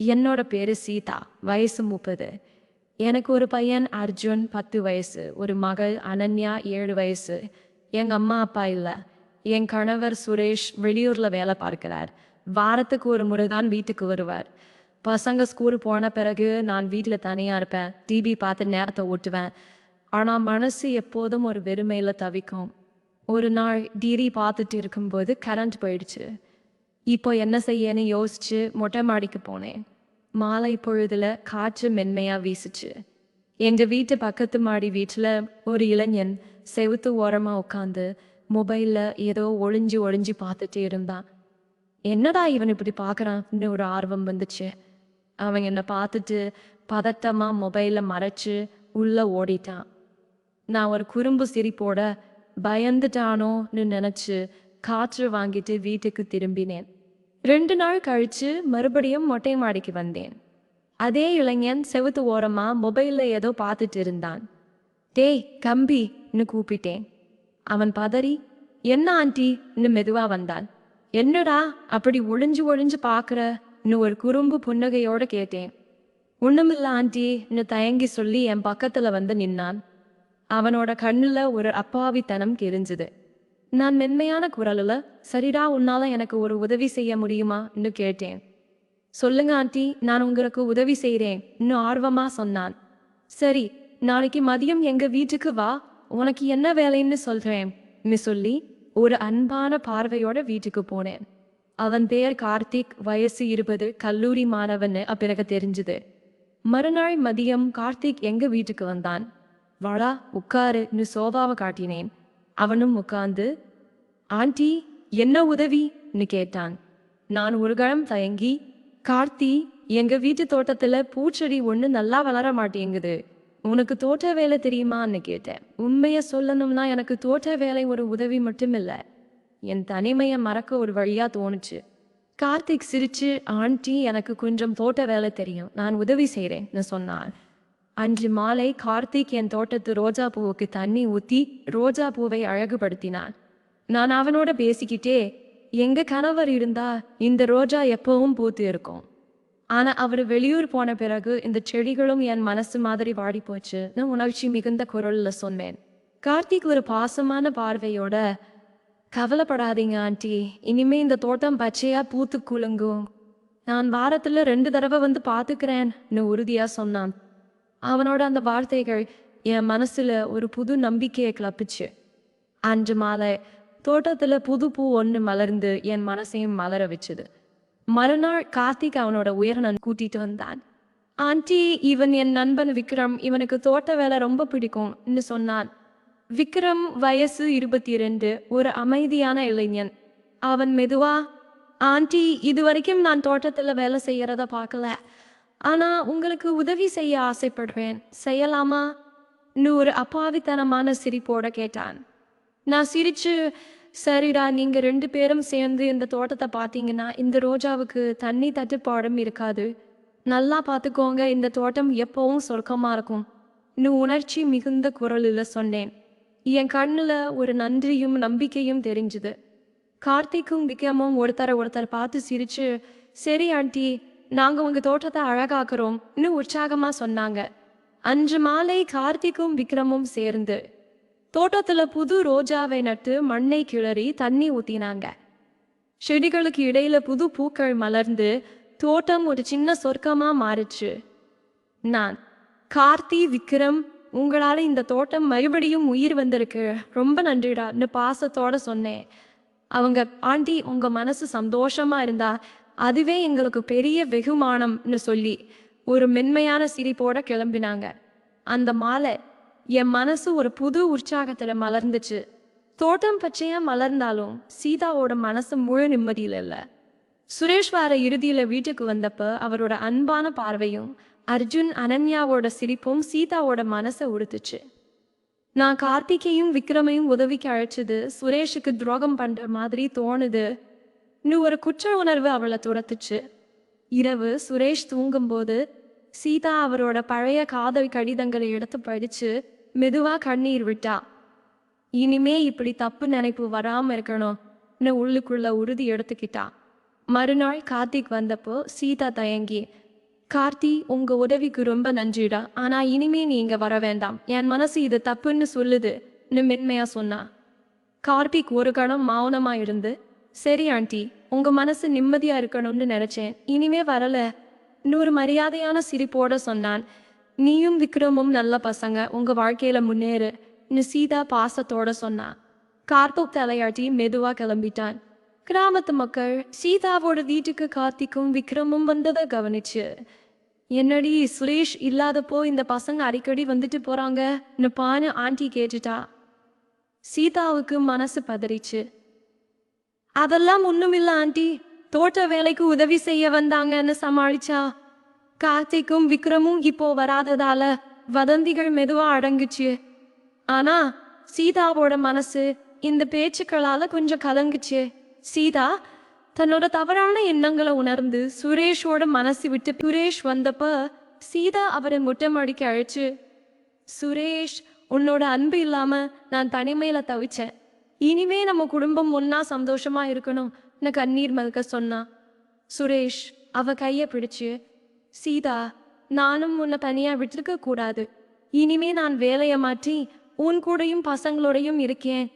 என்னோட பேரு சீதா வயசு முப்பது. எனக்கு ஒரு பையன் அர்ஜுன் பத்து வயசு ஒரு மகள் அனன்யா ஏழு வயசு. எங்க அம்மா அப்பா இல்லை. என் கணவர் சுரேஷ் வெளியூர்ல வேலை பார்க்கிறார். வாரத்துக்கு ஒரு முறை தான் வீட்டுக்கு வருவார். பசங்க ஸ்கூல் போன பிறகு நான் வீட்டில் தனியா இருப்பேன். டிவி பார்த்து நேரத்தை ஓட்டுவேன். ஆனா மனசு எப்போதும் ஒரு வெறுமையில தவிக்கும். ஒரு நாள் டிவி பார்த்துட்டு இருக்கும்போது கரண்ட் போயிடுச்சு. இப்போ என்ன செய்யன்னு யோசிச்சு மொட்டை மாடிக்கு போனேன். மாலை பொழுதுல காற்று மென்மையா வீசுச்சு. எங்க வீட்டு பக்கத்து மாடி வீட்டுல ஒரு இளைஞன் செவுத்து ஓரமா உட்காந்து மொபைல்ல ஏதோ ஒளிஞ்சு ஒளிஞ்சு பார்த்துட்டு இருந்தான். என்னடா இவன் இப்படி பார்க்கறான்னு ஒரு ஆர்வம் வந்துச்சு. அவன் என்னை பார்த்துட்டு பதட்டமா மொபைலை மறைச்சு உள்ள ஓடிட்டான். நான் ஒரு குறும்பு சிரிப்போட பயந்துட்டானோன்னு நினைச்சு காற்று வாங்கிட்டு வீட்டுக்கு திரும்பினேன். ரெண்டு நாள் கழிச்சு மறுபடியும் மொட்டை மாடிக்கு வந்தேன். அதே இளைஞன் செவுத்து ஓரமா மொபைல்ல ஏதோ பார்த்துட்டு இருந்தான். டேய் கம்பின்னு கூப்பிட்டேன். அவன் பதறி என்ன ஆண்டி? மெதுவா வந்தான். என்னடா அப்படி ஒளிஞ்சு ஒளிஞ்சு பார்க்கறன்னு ஒரு குறும்பு புன்னகையோட கேட்டேன். ஒண்ணுமில்ல ஆண்டின்னு தயங்கி சொல்லி என் பக்கத்துல வந்து நின்னான். அவனோட கண்ணுல ஒரு அப்பாவித்தனம் கெரிஞ்சுது. நான் மென்மையான குரலில் சரிடா உன்னால எனக்கு ஒரு உதவி செய்ய முடியுமான்னு கேட்டேன். சொல்லுங்க ஆண்டி நான் உங்களுக்கு உதவி செய்கிறேன் இன்னும் ஆர்வமா சொன்னான். சரி நாளைக்கு மதியம் எங்க வீட்டுக்கு வா உனக்கு என்ன வேலைன்னு சொல்றேன் சொல்லி ஒரு அன்பான பார்வையோட வீட்டுக்கு போனேன். அவன் பேர் கார்த்திக் வயசு இருபது கல்லூரி மாணவன்னு அப்பிறகு தெரிஞ்சுது. மறுநாள் மதியம் கார்த்திக் எங்க வீட்டுக்கு வந்தான். வாடா உட்காருன்னு சோபாவை காட்டினேன். அவனும் உட்கார்ந்து ஆண்டி என்ன உதவின்னு கேட்டான். நான் ஒரு கழம் தயங்கி கார்த்தி எங்க வீட்டு தோட்டத்துல பூச்செடி ஒண்ணு நல்லா வளர மாட்டேங்குது. உனக்கு தோட்ட வேலை தெரியுமான்னு கேட்டேன். உண்மைய சொல்லணும்னா எனக்கு தோட்ட வேலை ஒரு உதவி மட்டும் இல்ல என் தனிமையை மறக்க ஒரு வழியா தோணுச்சு. கார்த்திக் சிரிச்சு ஆண்டி எனக்கு கொஞ்சம் தோட்ட வேலை தெரியும். நான் உதவி செய்றேன்னு சொன்னான். அன்று மாலை கார்த்திக் என் தோட்டத்து ரோஜா பூவுக்கு தண்ணி ஊத்தி ரோஜா பூவை அழகுபடுத்தினான். நான் அவனோட பேசிக்கிட்டே எங்க கணவர் இருந்தா இந்த ரோஜா எப்பவும் பூத்து இருக்கும். ஆனா அவர் வெளியூர் போன பிறகு இந்த செடிகளும் என் மனசு மாதிரி வாடி போச்சுன்னு உணர்ச்சி மிகுந்த குரல்ல சொன்னேன். கார்த்திக் ஒரு பாசமான பார்வையோட கவலைப்படாதீங்க ஆண்டி இனிமே இந்த தோட்டம் பச்சையா பூத்து குலுங்கும். நான் வாரத்துல ரெண்டு தடவை வந்து பாத்துக்கிறேன்னு உறுதியா சொன்னான். அவனோட அந்த வார்த்தைகள் என் மனசில் ஒரு புது நம்பிக்கையை கிளப்பிச்சு. அன்று மாலை தோட்டத்தில் புது பூ ஒன்று மலர்ந்து என் மனசையும் மலர வச்சுது. மறுநாள் கார்த்திக் அவனோட உயரனன் கூட்டிட்டு வந்தான். ஆண்டி இவன் என் நண்பன் விக்ரம். இவனுக்கு தோட்ட வேலை ரொம்ப பிடிக்கும்னு சொன்னான். விக்ரம் வயசு இருபத்தி ரெண்டு ஒரு அமைதியான இளைஞன். அவன் மெதுவா ஆண்டி இது வரைக்கும் நான் தோட்டத்தில் வேலை செய்யறத பார்க்கல. ஆனா உங்களுக்கு உதவி செய்ய ஆசைப்படுவேன் செய்யலாமா? ஒரு அப்பாவித்தனமான சிரிப்போட கேட்டான். நான் சிரிச்சு சரிடா நீங்க ரெண்டு பேரும் சேர்ந்து இந்த தோட்டத்தை பார்த்தீங்கன்னா இந்த ரோஜாவுக்கு தண்ணி தட்டுப்பாடும் இருக்காது. நல்லா பார்த்துக்கோங்க இந்த தோட்டம் எப்பவும் சொர்க்கமா இருக்கும். இன்னும் உணர்ச்சி மிகுந்த குரலில் சொன்னேன். என் கண்ணுல ஒரு நன்றியும் நம்பிக்கையும் தெரிஞ்சுது. கார்த்திக்கும் விக்ரமும் ஒருத்தரை ஒருத்தர் பார்த்து சிரிச்சு சரி ஆண்டி நாங்க உங்க தோட்டத்தை அழகாக்குறோம் உற்சாகமாக உற்சாகமா சொன்னாங்க. அன்று மாலை கார்த்திக்கும் விக்ரமும் சேர்ந்து தோட்டத்துல புது ரோஜாவை நட்டு மண்ணை கிளறி தண்ணி ஊத்தினாங்க. செடிகளுக்கு இடையில புது பூக்கள் மலர்ந்து தோட்டம் ஒரு சின்ன சொர்க்கமா மாறிச்சு. நான் கார்த்தி விக்ரம் உங்களால இந்த தோட்டம் மறுபடியும் உயிர் வந்திருக்கு ரொம்ப நன்றிடான்னு பாசத்தோட சொன்னேன். அவங்க ஆண்டி உங்க மனசு சந்தோஷமா இருந்தா அதுவே எங்களுக்கு பெரிய வெகுமானம்னு சொல்லி ஒரு மென்மையான சிரிப்போட கிளம்பினாங்க. அந்த மாலை என் மனசு ஒரு புது உற்சாகத்துல மலர்ந்துச்சு. தோட்டம் பச்சையா மலர்ந்தாலும் சீதாவோட மனசு முழு நிம்மதியில இல்லை. சுரேஷ் வார இறுதியில வீட்டுக்கு வந்தப்ப அவரோட அன்பான பார்வையும் அர்ஜுன் அனன்யாவோட சிரிப்பும் சீதாவோட மனசை உடுத்துச்சு. நான் கார்த்திகையும் விக்ரமையும் உதவிக்கு அழைச்சது சுரேஷுக்கு துரோகம் பண்ற மாதிரி தோணுது. இன்னும் ஒரு குற்ற உணர்வு அவளை துரத்துச்சு. இரவு சுரேஷ் தூங்கும்போது சீதா அவரோட பழைய காதல் கடிதங்களை எடுத்து படிச்சு மெதுவா கண்ணீர் விட்டா. இனிமே இப்படி தப்பு நினைப்பு வராம இருக்கணும்னு உள்ளுக்குள்ள உறுதி எடுத்துக்கிட்டா. மறுநாள் கார்த்திக் வந்தப்போ சீதா தயங்கி கார்த்தி உங்க உதவிக்கு ரொம்ப நன்றிடா. ஆனா இனிமே நீங்க வர வேண்டாம். என் மனசு இது தப்புன்னு சொல்லுதுன்னு மென்மையா சொன்னா. கார்த்திக் ஒரு கணம் மௌனமா இருந்து சரி ஆண்டி. உங்க மனசு நிம்மதியா இருக்கணும்னு நினைச்சேன். இனிமே வரல. இன்னொரு மரியாதையான சிரிப்போட சொன்னான். நீயும் விக்ரமும் நல்ல பசங்க. உங்க வாழ்க்கையில முன்னேறு. சீதா பாசத்தோட சொன்னான் கார்த்திக் தலையாட்டி மெதுவா கிளம்பிட்டான். கிராமத்து மக்கள் சீதாவோட வீட்டுக்கு கார்த்திக்கும் விக்ரமும் வந்ததை கவனிச்சு. என்னடி சுரேஷ் இல்லாதப்போ இந்த பசங்க அடிக்கடி வந்துட்டு போறாங்க? பானு ஆண்டி கேட்டுட்டா. சீதாவுக்கு மனசு பதறிச்சு. அதெல்லாம் ஒண்ணுமில்ல ஆண்டி. தோட்ட வேலைக்கு உதவி செய்ய வந்தாங்கன்னு சமாளிச்சா கார்த்திக்கும் விக்ரமும் இப்போ வராததால வதந்திகள் மெதுவா அடங்குச்சு. ஆனா சீதாவோட மனசு இந்த பேச்சுக்களால கொஞ்சம் கலங்குச்சு. சீதா தன்னோட தவறான எண்ணங்களை உணர்ந்து சுரேஷோட மனசு விட்டு சுரேஷ் வந்தப்ப சீதா அவரை முட்டமடிக்க அழைச்சு சுரேஷ் உன்னோட அன்பு இல்லாம நான் தனிமையில தவிச்சேன். இனிமே நம்ம குடும்பம் ஒன்னா சந்தோஷமா இருக்கணும். கண்ணீர் மல்க சொன்னா. சுரேஷ் அவ கைய பிடிச்சு சீதா நானும் உன்னை தனியா விட்டுருக்க கூடாது. இனிமே நான் வேலைய மாற்றி உன் கூடயும் பசங்களோடையும் இருக்கேன்.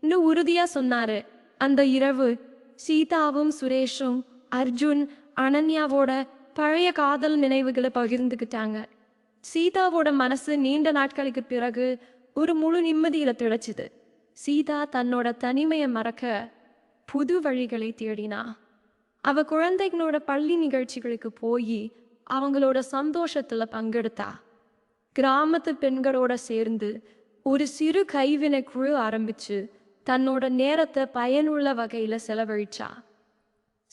இன்னும் உறுதியா சொன்னாரு. அந்த இரவு சீதாவும் சுரேஷும் அர்ஜுன் அனன்யாவோட பழைய காதல் நினைவுகளை பகிர்ந்துக்கிட்டாங்க சீதாவோட மனசு நீண்ட நாட்களுக்கு பிறகு ஒரு முழு நிம்மதியில திளைச்சுது. சீதா தன்னோட தனிமையை மறக்க புது வழிகளை தேடினா. அவ குழந்தைகளோட பள்ளி நிகழ்ச்சிகளுக்கு போய் அவங்களோட சந்தோஷத்துல பங்கெடுத்தா. கிராமத்து பெண்களோட சேர்ந்து ஒரு சிறு கைவினை குழு ஆரம்பிச்சு தன்னோட நேரத்தை பயனுள்ள வகையில செலவழிச்சா.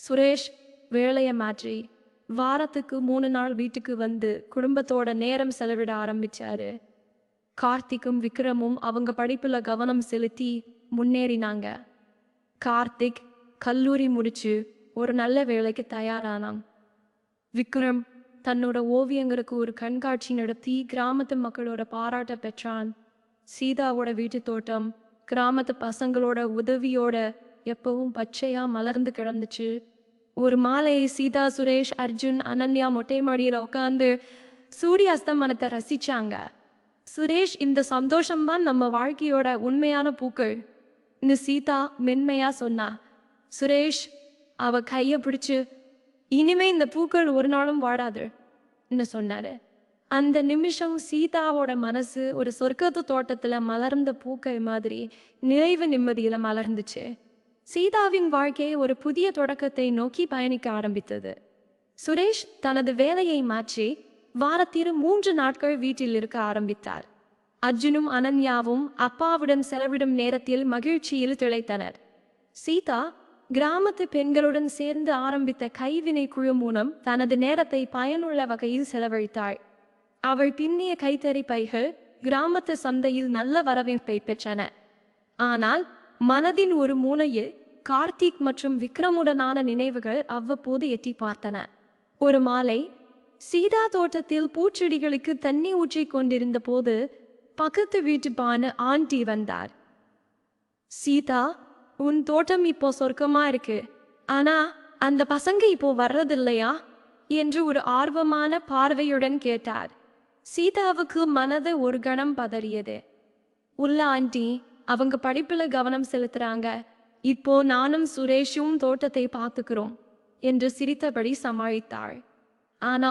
சுரேஷ் வேலையை மாற்றி வாரத்துக்கு மூணு நாள் வீட்டுக்கு வந்து குடும்பத்தோட நேரம் செலவிட ஆரம்பிச்சாரு. கார்த்திக்கும் விக்ரமும் அவங்க படிப்புல கவனம் செலுத்தி முன்னேறினாங்க. கார்த்திக் கல்லூரி முடிச்சு ஒரு நல்ல வேலைக்கு தயாரானான். விக்ரம் தன்னோட ஓவியங்களுக்கு ஒரு கண்காட்சி நடத்தி கிராமத்து மக்களோட பாராட்ட பெற்றான். சீதாவோட வீட்டு தோட்டம் கிராமத்து பசங்களோட உதவியோட எப்பவும் பச்சையா மலர்ந்து கிடந்துச்சு. ஒரு மாலை சீதா சுரேஷ் அர்ஜுன் அனன்யா மொட்டை மாடியில உட்காந்து சூரிய அஸ்தமனத்தை ரசிச்சாங்க. சுரேஷ் இந்த சந்தோஷம்தான் நம்ம வாழ்க்கையோட உண்மையான பூக்கள். இந்த சீதா மென்மையா சொன்னா சுரேஷ் அவ கைய பிடிச்சு இனிமே இந்த பூக்கள் ஒரு நாளும் வாடாது சொன்னாரு. அந்த நிமிஷம் சீதாவோட மனசு ஒரு சொர்க்கத்து தோட்டத்துல மலர்ந்த பூக்கள் மாதிரி நிறைவு நிம்மதியில மலர்ந்துச்சு. சீதாவின் வாழ்க்கையை ஒரு புதிய தொடக்கத்தை நோக்கி பயணிக்க ஆரம்பித்தது. சுரேஷ் தனது வேலையை மாற்றி வாரத்திற்கு மூன்று நாட்கள் வீட்டில் இருக்க ஆரம்பித்தார். அர்ஜுனும் அனன்யாவும் அப்பாவுடன் செலவிடும் நேரத்தில் மகிழ்ச்சியில் திளைத்தனர். சீதா கிராமத்து பெண்களுடன் சேர்ந்து ஆரம்பித்த கைவினை குழு மூலம் தனது நேரத்தை பயனுள்ள வகையில் செலவழித்தாள். அவள் பின்னிய கைத்தறி பைகள் கிராமத்து சந்தையில் நல்ல வரவேற்பை பெற்றன. ஆனால் மனதின் ஒரு மூலையில் கார்த்திக் மற்றும் விக்ரமுடனான நினைவுகள் அவ்வப்போது எட்டி பார்த்தன. ஒரு மாலை சீதா தோட்டத்தில் பூச்செடிகளுக்கு தண்ணி ஊற்றி கொண்டிருந்த போது பக்கத்து வீட்டு பான ஆண்டி வந்தார். சீதா உன் தோட்டம் இப்போ சொர்க்கமா இருக்கு. ஆனா அந்த பசங்க இப்போ வர்றதில்லையா? என்று ஒரு ஆர்வமான பார்வையுடன் கேட்டார். சீதாவுக்கு மனது ஒரு கணம் பதறியது. உள்ள ஆண்டி அவங்க படிப்புல கவனம் செலுத்துறாங்க. இப்போ நானும் சுரேஷும் தோட்டத்தை பார்த்துக்கிறோம் என்று சிரித்தபடி சமாளித்தாள். ஆனா